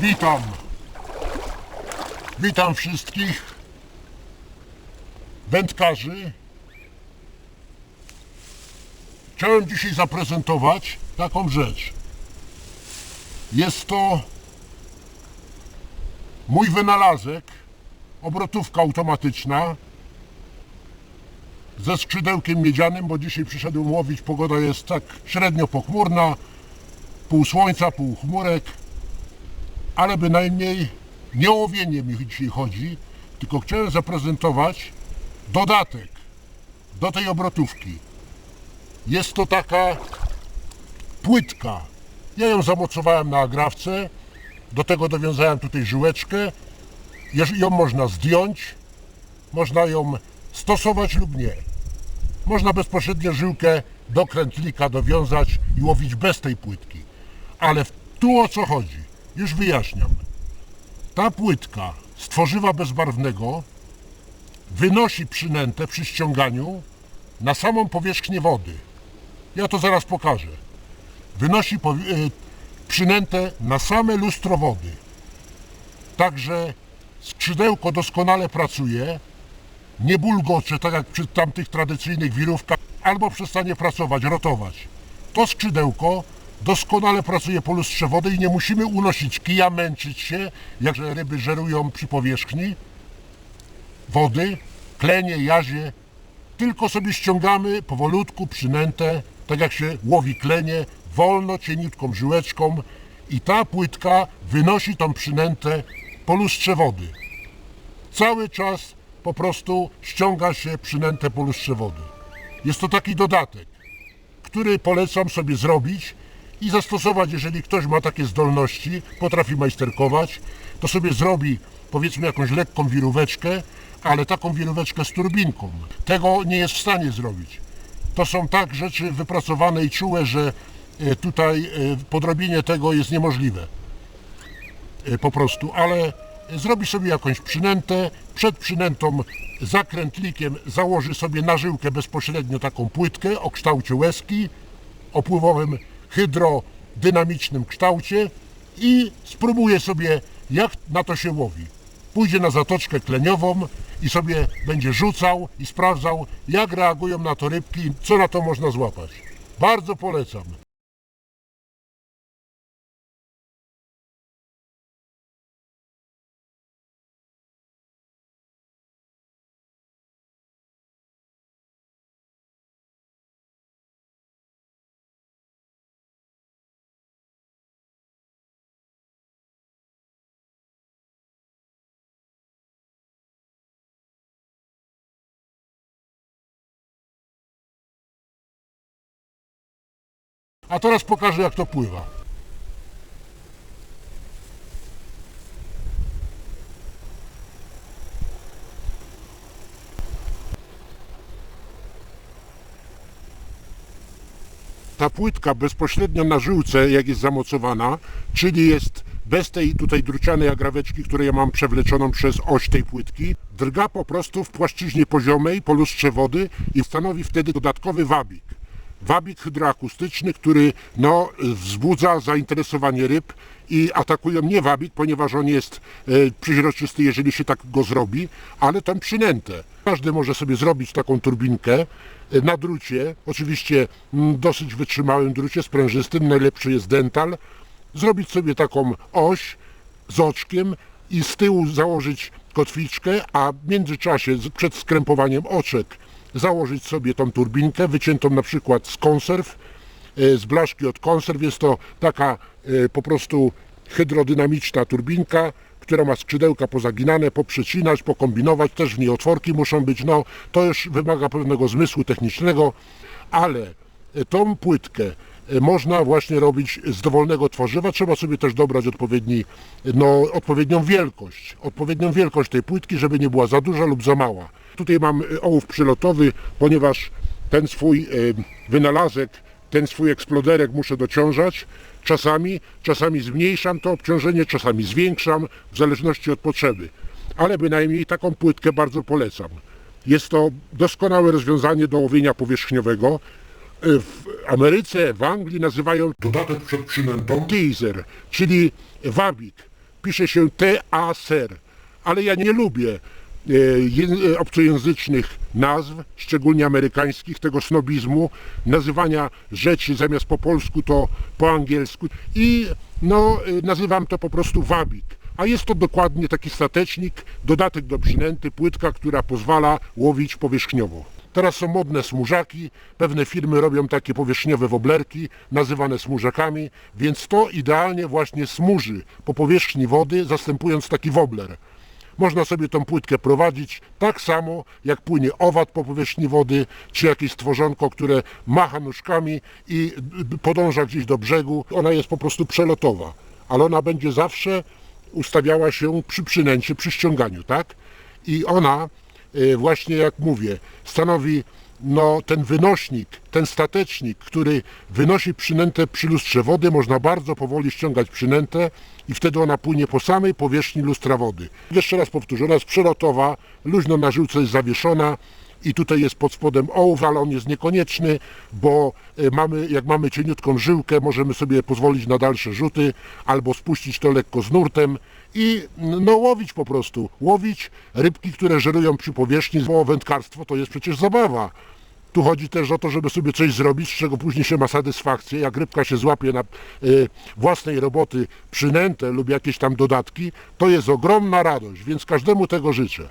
Witam. Witam wszystkich wędkarzy. Chciałem dzisiaj zaprezentować taką rzecz. Jest to mój wynalazek, obrotówka automatyczna ze skrzydełkiem miedzianym, bo dzisiaj przyszedłem łowić, pogoda jest tak średnio pochmurna, pół słońca, pół chmurek, ale bynajmniej nie o łowienie mi dzisiaj chodzi, tylko chciałem zaprezentować dodatek do tej obrotówki. Jest to taka płytka. Ja ją zamocowałem na agrawce, do tego dowiązałem tutaj żyłeczkę. Jeż- Ją można zdjąć, można ją stosować lub nie. Można bezpośrednio żyłkę do krętlika dowiązać i łowić bez tej płytki. Ale tu o co chodzi? Już wyjaśniam. Ta płytka z tworzywa bezbarwnego wynosi przynętę przy ściąganiu na samą powierzchnię wody. Ja to zaraz pokażę. Wynosi y, przynętę na same lustro wody. Także skrzydełko doskonale pracuje, nie bulgocze, tak jak przy tamtych tradycyjnych wirówkach, albo przestanie pracować, rotować. To skrzydełko doskonale pracuje po lustrze wody i nie musimy unosić kija, męczyć się, jak że ryby żerują przy powierzchni wody, klenie, jazie, tylko sobie ściągamy powolutku przynętę, tak jak się łowi klenie, wolno, cieniutką żyłeczką i ta płytka wynosi tą przynętę po lustrze wody. Cały czas po prostu ściąga się przynętę po lustrze wody. Jest to taki dodatek, który polecam sobie zrobić i zastosować, jeżeli ktoś ma takie zdolności, potrafi majsterkować, to sobie zrobi powiedzmy jakąś lekką wiróweczkę, ale taką wiróweczkę z turbinką. Tego nie jest w stanie zrobić. To są tak rzeczy wypracowane i czułe, że e, tutaj e, podrobienie tego jest niemożliwe e, po prostu, ale zrobi sobie jakąś przynętę, przed przynętą zakrętlikiem założy sobie na żyłkę bezpośrednio taką płytkę o kształcie łezki, o pływowym hydrodynamicznym kształcie i spróbuje sobie jak na to się łowi. Pójdzie na zatoczkę kleniową i sobie będzie rzucał i sprawdzał jak reagują na to rybki, co na to można złapać. Bardzo polecam. A teraz pokażę jak to pływa. Ta płytka bezpośrednio na żyłce, jak jest zamocowana, czyli jest bez tej tutaj drucianej agraweczki, którą ja mam przewleczoną przez oś tej płytki, drga po prostu w płaszczyźnie poziomej po lustrze wody i stanowi wtedy dodatkowy wabik wabik hydroakustyczny, który no, wzbudza zainteresowanie ryb i atakują nie wabik, ponieważ on jest e, przeźroczysty, jeżeli się tak go zrobi, ale tą przynętę. Każdy może sobie zrobić taką turbinkę e, na drucie, oczywiście dosyć wytrzymałym drucie, sprężystym, najlepszy jest dental, zrobić sobie taką oś z oczkiem i z tyłu założyć kotwiczkę, a w międzyczasie przed skrępowaniem oczek założyć sobie tą turbinkę wyciętą na przykład z konserw, e, z blaszki od konserw. Jest to taka e, po prostu hydrodynamiczna turbinka, która ma skrzydełka pozaginane, poprzecinać, pokombinować, też w niej otworki muszą być. No, to już wymaga pewnego zmysłu technicznego, ale e, tą płytkę można właśnie robić z dowolnego tworzywa. Trzeba sobie też dobrać odpowiedni, no, odpowiednią wielkość, odpowiednią wielkość tej płytki, żeby nie była za duża lub za mała. Tutaj mam e, ołów przylotowy, ponieważ ten swój e, wynalazek, ten swój eksploderek muszę dociążać. Czasami, czasami zmniejszam to obciążenie, czasami zwiększam, w zależności od potrzeby. Ale bynajmniej taką płytkę bardzo polecam. Jest to doskonałe rozwiązanie do łowienia powierzchniowego. E, W Ameryce, w Anglii nazywają dodatek przed przynętą teaser, czyli wabik. pisze się T-A-SER, ale ja nie lubię e, e, obcojęzycznych nazw, szczególnie amerykańskich, tego snobizmu, nazywania rzeczy zamiast po polsku to po angielsku i no, e, nazywam to po prostu wabik. A jest to dokładnie taki statecznik, dodatek do przynęty, płytka, która pozwala łowić powierzchniowo. Teraz są modne smużaki, pewne firmy robią takie powierzchniowe woblerki, nazywane smużakami, więc to idealnie właśnie smuży po powierzchni wody, zastępując taki wobler. Można sobie tą płytkę prowadzić tak samo, jak płynie owad po powierzchni wody, czy jakieś stworzonko, które macha nóżkami i podąża gdzieś do brzegu. Ona jest po prostu przelotowa, ale ona będzie zawsze ustawiała się przy przynęcie, przy ściąganiu, tak? I ona, właśnie jak mówię, stanowi no, ten wynośnik, ten statecznik, który wynosi przynętę przy lustrze wody, można bardzo powoli ściągać przynętę i wtedy ona płynie po samej powierzchni lustra wody. Jeszcze raz powtórzę, ona jest przelotowa, luźno na żyłce jest zawieszona i tutaj jest pod spodem ołów, ale on jest niekonieczny, bo e, mamy, jak mamy cieniutką żyłkę, możemy sobie pozwolić na dalsze rzuty albo spuścić to lekko z nurtem i no łowić po prostu, łowić rybki, które żerują przy powierzchni, bo wędkarstwo to jest przecież zabawa. Tu chodzi też o to, żeby sobie coś zrobić, z czego później się ma satysfakcję. Jak rybka się złapie na y, własnej roboty przynętę lub jakieś tam dodatki, to jest ogromna radość, więc każdemu tego życzę.